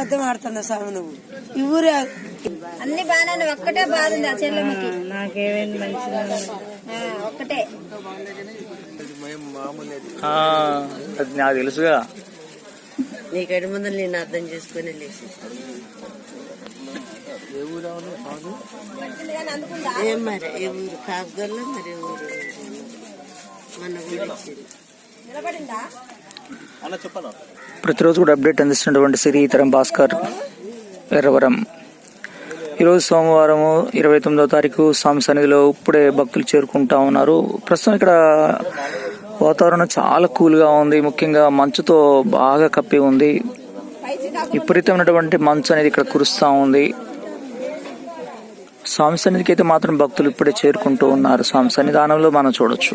అబద్ధం ఆడుతున్నా స్వామి నువ్వు. ఈ ఊరే అన్ని బాగానే ఒక్కటే బాధ ఉంది ఆ చెల్లెమ్మకి నాకేమైంది మంచిగా ఆ, ఒక్కటే. నాకు తెలుసుగా. నీకటి ముందు నేను అర్థం చేసుకుని లేచి. ఏం మరి ఏ ఊరు? మరి ఊరు? మన ఊరు నిలబడిందా? ప్రతిరోజు కూడా అప్డేట్ అందిస్తున్నటువంటి సిరి తరం భాస్కర్ ఎర్రవరం. ఈరోజు సోమవారము ఇరవై తొమ్మిదవ తారీఖు స్వామి సన్నిధిలో ఇప్పుడే భక్తులు చేరుకుంటా ఉన్నారు. ప్రస్తుతం ఇక్కడ వాతావరణం చాలా కూల్గా ఉంది. ముఖ్యంగా మంచుతో బాగా కప్పి ఉంది. విపరీతమైనటువంటి మంచు అనేది ఇక్కడ కురుస్తూ ఉంది. స్వామి సన్నిధికి అయితే మాత్రం భక్తులు ఇప్పుడే చేరుకుంటూ ఉన్నారు. స్వామి సన్నిధానంలో మనం చూడొచ్చు.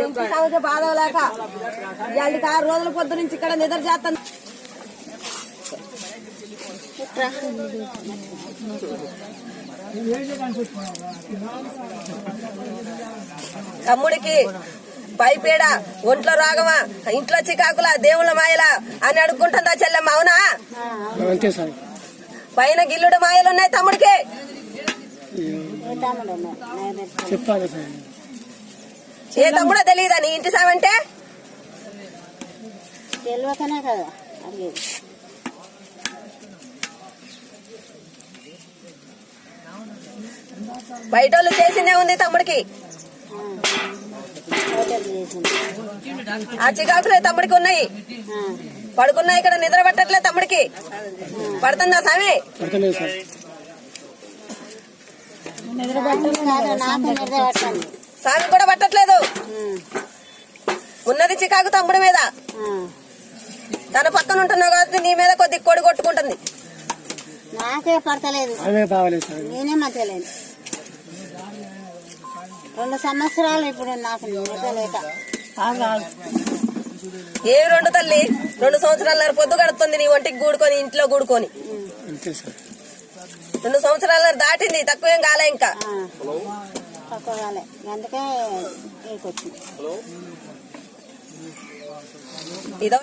ఇంటి సాగుతే బాధ లేక ఇవాళకి ఆరు రోజుల పొద్దు నుంచి ఇక్కడ నిద్ర చేస్తాను తమ్ముడికి పైపేడ ఒంట్లో రోగమా? ఇంట్లో చికాకులా దేవుళ్ళ మాయలా అని అడుక్కుంటుందా చెల్లెమ్మ అవునా? పైన గిల్లుడు మాయలు ఉన్నాయి తమ్ముడికి. చెప్పాలి ఏ తమ్ముడో తెలియదా నీ ఇంటి సామంటే? తెలియకనే కదా అడిగేది బయటోళ్ళు చేసిందే ఉంది తమ్ముడికి. ఆ చికాకులే తమ్ముడికి ఉన్నాయి. పడుకున్నా ఇక్కడ నిద్ర పట్టట్లే తమ్ముడికి. పడుతుందా స్వామి స్వామి కూడా పట్టట్లేదు. ఉన్నది చికాకు తమ్ముడి మీద. తన పక్కన ఉంటున్నావు కాబట్టి నీ మీద కొద్ది కొడి కొట్టుకుంటుంది. నాకే పడతలేదు. నేనే మంచలేను రెండు సంవత్సరాలు ఇప్పుడు నాకు ఏ రెండు తల్లి? రెండు సంవత్సరాల పొద్దు గడుపుతుంది నీ ఒంటికి గూడుకొని ఇంట్లో గూడుకొని. రెండు సంవత్సరాల దాటింది తక్కువ ఏం కాలే ఇంకా. తక్కువ కాలే. అందుకే ఇదో